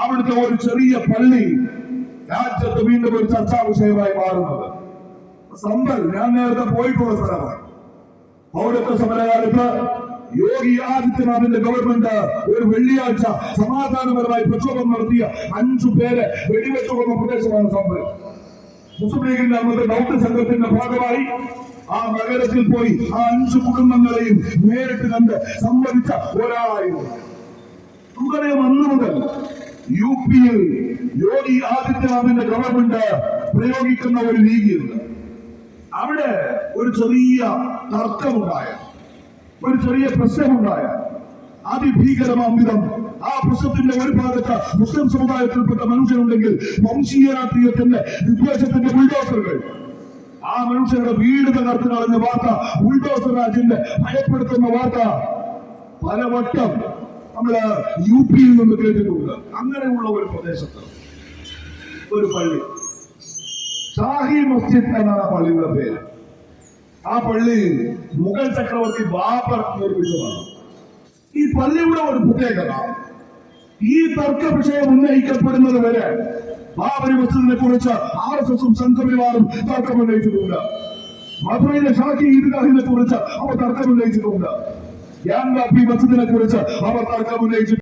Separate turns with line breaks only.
അവിടുത്തെ ഒരു ചെറിയ പള്ളി രാജ്യത്ത് വീണ്ടും ഒരു ചർച്ചാ വിഷയമായി മാറുന്നത്. സമ്പൽ ഞാൻ നേരത്തെ പോയിട്ടുള്ള സ്ഥലമാണ്. പൗരത്വ സമരകാലത്ത് യോഗി ആദിത്യനാഥിന്റെ ഗവൺമെന്റ് ഒരു വെള്ളിയാഴ്ച സമാധാനപരമായി പ്രക്ഷോഭം നടത്തിയ അഞ്ചു പേരെ വെടിവെച്ചു പ്രദേശമാണ് സമ്പൽ. മുസ്ലിം ലീഗിന്റെ അന്നത്തെ ദൗത്യ ഭാഗമായി ആ നഗരത്തിൽ പോയി ആ അഞ്ചു കുടുംബങ്ങളെയും നേരിട്ട് കണ്ട് സംബന്ധിച്ച ഒരാളായിരുന്നു. നമുക്കറിയാം അന്ന് മുതൽ പിയിൽ യോഗി ആദിത്യനാഥിന്റെ ഗവൺമെന്റ് പ്രയോഗിക്കുന്ന ഒരു രീതിയുണ്ട് അവിടെ ഒരു ചെറിയ തർക്കമുണ്ടായ. ഒരു ചെറിയ പ്രശ്നമുണ്ടായ. അതിഭീകരമാം വിധം ആ പ്രശ്നത്തിന്റെ ഒരു ഭാഗത്ത് മുസ്ലിം സമുദായത്തിൽപ്പെട്ട മനുഷ്യരുണ്ടെങ്കിൽ വംശീയ രാഷ്ട്രീയത്തിന്റെ വിദ്വേഷത്തിന്റെ ബുൾഡോസറുകൾ. ആ മനുഷ്യരുടെ വീട് തകർത്ത് കളഞ്ഞ വാർത്ത ബുൾഡോസർ രാജിന്റെ ഭയപ്പെടുത്തുന്ന വാർത്ത പലവട്ടം നമ്മൾ യു പിയിൽ നിന്ന് കേട്ടിട്ടുണ്ട്. അങ്ങനെയുള്ള ഒരു പ്രദേശത്ത് ഒരു പള്ളി. ഷാഹി മസ്ജിദ് എന്നാണ് ആ പള്ളിയുടെ പേര്. ആ പള്ളി മുഗൾ ചക്രവർത്തി ബാബർ നിർമ്മിച്ചതാണ്. ഈ പള്ളിയുടെ ഒരു പ്രത്യേകത ഈ തർക്ക വിഷയം ഉന്നയിക്കപ്പെടുന്നത് വരെ ബാബരി മസ്ജിദിനെ കുറിച്ച് ആർ എസ് എസും സംഘപരിവാറും തർക്കം ഉന്നയിച്ചിട്ടുണ്ട്. മധുരയിലെ ഷാഹി ഈദ്ഗാഹിനെ കുറിച്ച് അവർ തർക്കം ഉന്നയിച്ചിട്ടുണ്ട് ഗ്യാൻവാപ്പി മസ്ജിദിനെ കുറിച്ച് അവർ തർക്കം ഉന്നയിച്ചിട്ടുണ്ട്